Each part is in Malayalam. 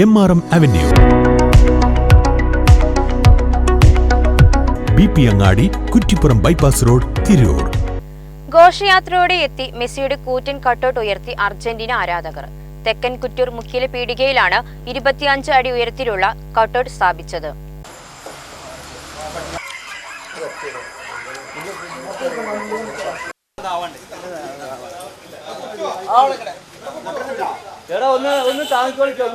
M R M avenue B P Angadi Kuttippuram bypass road Tirur. ഘോഷയാത്രയോടെ എത്തി മെസ്സിയുടെ കൂറ്റൻ കട്ടൗട്ട് ഉയർത്തി അർജന്റീന ആരാധകർ. തെക്കൻ കുറ്റൂർ മുഖ്യ പീടികയിലാണ് ഇരുപത്തിയഞ്ച് അടി ഉയരത്തിലുള്ള കട്ടൗട്ട് സ്ഥാപിച്ചത്. എടാ ഒന്ന് ഒന്ന് താങ്ങിക്കോളിക്കോ.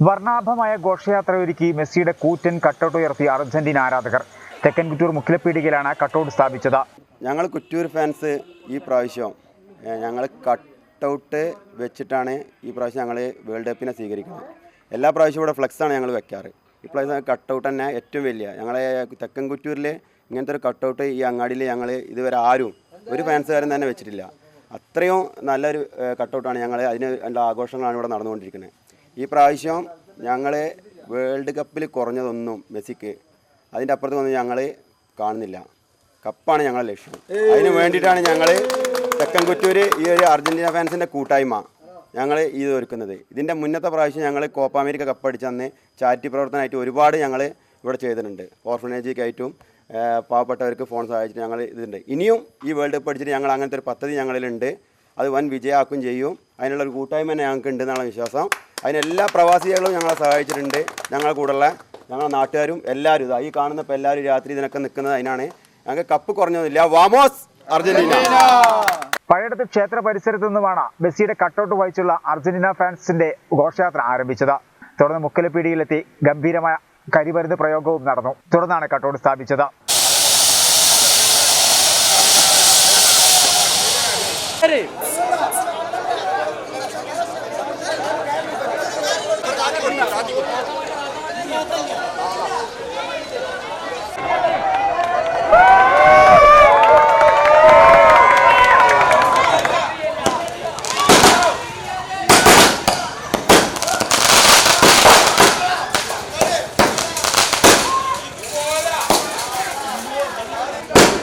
വർണാഭമായ ഘോഷയാത്രയൊരുക്കി മെസ്സിയുടെ കൂറ്റൻ കട്ടൗട്ട് ഉയർത്തിയ അർജന്റീന ആരാധകർ. തെക്കൻ കുറ്റൂർ മുക്കിലപ്പീടികയിലാണ് കട്ടൗട്ട് സ്ഥാപിച്ചത്. ഞങ്ങൾ കുറ്റൂർ ഫാൻസ് ഈ പ്രാവശ്യം ഞങ്ങൾ കട്ടൗട്ട് വെച്ചിട്ടാണ് ഈ പ്രാവശ്യം ഞങ്ങൾ വേൾഡ് കപ്പിനെ സ്വീകരിക്കുന്നത്. എല്ലാ പ്രാവശ്യവും ഇവിടെ ഫ്ലെക്സാണ് ഞങ്ങൾ വെക്കാറ്. ഇപ്രാവശ്യം കട്ടൗട്ട് തന്നെ ഏറ്റവും വലിയ. ഞങ്ങളെ തെക്കൻ കുറ്റൂരിൽ ഇങ്ങനത്തെ ഒരു കട്ടൗട്ട് ഈ അങ്ങാടിയിൽ ഞങ്ങൾ ഇതുവരെ ആരും ഒരു ഫാൻസുകാരും തന്നെ വെച്ചിട്ടില്ല. അത്രയും നല്ലൊരു കട്ടൗട്ടാണ് ഞങ്ങൾ അതിന് ആഘോഷങ്ങളാണ് ഇവിടെ നടന്നുകൊണ്ടിരിക്കുന്നത്. ഈ പ്രാവശ്യം ഞങ്ങൾ വേൾഡ് കപ്പിൽ കുറഞ്ഞതൊന്നും മെസ്സിക്ക്. അതിന്റെ അപ്പുറത്ത് വന്ന് ഞങ്ങൾ കാണുന്നില്ല. കപ്പാണ് ഞങ്ങളുടെ ലക്ഷ്യം. അതിന് വേണ്ടിയിട്ടാണ് ഞങ്ങൾ തെക്കൻ കുറ്റൂർ ഈ ഒരു അർജന്റീന ഫാൻസിന്റെ കൂട്ടായ്മ ഞങ്ങൾ ഇത് ഒരുക്കുന്നത്. ഇതിന്റെ മുന്നത്തെ പ്രാവശ്യം ഞങ്ങൾ കോപ്പ അമേരിക്ക കപ്പ് അടിച്ച അന്ന് ചാരിറ്റി പ്രവർത്തനമായിട്ട് ഒരുപാട് ഞങ്ങൾ ഇവിടെ ചെയ്തിട്ടുണ്ട്. ഓർഫനേജിക്കായിട്ടും പാവപ്പെട്ടവർക്ക് ഫോൺ സഹായിച്ചിട്ട് ഞങ്ങൾ ഇതുണ്ട്. ഇനിയും ഈ വേൾഡ് കപ്പ് അടിച്ചിട്ട് ഞങ്ങൾ അങ്ങനത്തെ ഒരു പദ്ധതി ഞങ്ങളിലുണ്ട്. അത് വൻ വിജയമാക്കും ചെയ്യും. അതിനുള്ള ഒരു കൂട്ടായ്മ തന്നെ ഞങ്ങൾക്ക് ഉണ്ട് എന്നുള്ള വിശ്വാസം അതിനെല്ലാ പ്രവാസികളും ഞങ്ങളെ സഹായിച്ചിട്ടുണ്ട്. ഞങ്ങളെ കൂടെയുള്ള ഞങ്ങളെ നാട്ടുകാരും എല്ലാവരും ഇതാ ഈ കാണുന്ന ഇപ്പോൾ എല്ലാവരും രാത്രി ഇതിനൊക്കെ നിൽക്കുന്നത് അതിനാണ്. ഞങ്ങൾക്ക് കപ്പ് കുറഞ്ഞൊന്നുമില്ല വാമോസ് അർജന്റീന. പഴയടത്ത് ക്ഷേത്ര പരിസരത്തു നിന്നുമാണ് മെസ്സിയുടെ കട്ടൗട്ട് വായിച്ചുള്ള അർജന്റീന ഫാൻസിന്റെ ഘോഷയാത്ര ആരംഭിച്ചത്. തുടർന്ന് മുക്കലപ്പീടിയിലെത്തി ഗംഭീരമായ കരിമരുന്ന് പ്രയോഗവും നടന്നു. തുടർന്നാണ് കട്ടൗട്ട് സ്ഥാപിച്ചത്.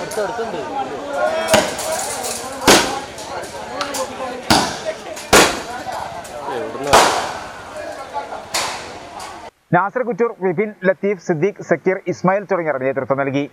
അടുത്തടുത്തുണ്ട് നാസർ കുറ്റൂർ വിപിൻ ലത്തീഫ് സിദ്ദീഖ് സക്കീർ ഇസ്മായിൽ തുടങ്ങിയവർ നേതൃത്വം നൽകി.